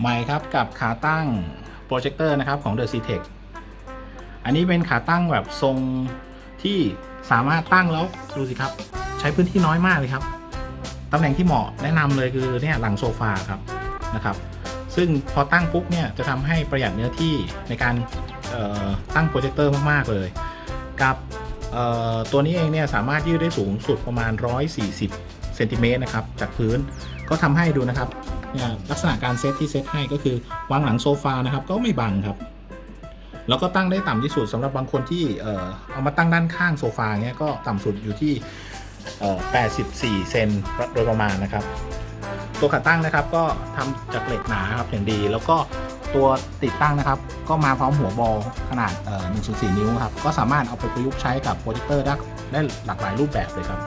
ใหม่ครับกับขาตั้งโปรเจคเตอร์นะครับของ The c t e c อันนี้เป็นขาตั้งแบบทรงที่สามารถตั้งแล้วดูสิครับ ใช้พื้นที่น้อยมากเลยครับตำแหน่งที่เหมาะแนะนำเลยคือเนี่ยหลังโซฟาครับนะครับ ซึ่งพอตั้งปุ๊บเนี่ยจะทำให้ประหยัดเนื้อที่ในการตั้งโปรเจคเตอร์มากๆเลย กับตัวนี้เองเนี่ยสามารถยืดได้สูงสุดประมาณ 140เซนติเมตรนะครับจากพื้นก็ทำให้ดูนะครับ ลักษณะการเซตที่เซตให้ก็คือวางหลังโซฟานะครับก็ไม่บังครับ แล้วก็ตั้งได้ต่ำที่สุดสำหรับบางคนที่เออเอามาตั้งด้านข้างโซฟาเงี้ยก็ต่ำสุดอยู่ที่84 เซนโดยประมาณนะครับ ตัวขาตั้งนะครับก็ทำจากเหล็กหนาครับอย่างดี แล้วก็ตัวติดตั้งนะครับก็มาพร้อมหัวบอลขนาดเอ่อ1.4 นิ้วครับก็สามารถเอาไปประยุกต์ใช้กับโปรเจคเตอร์ได้หลากหลายรูปแบบเลยครับ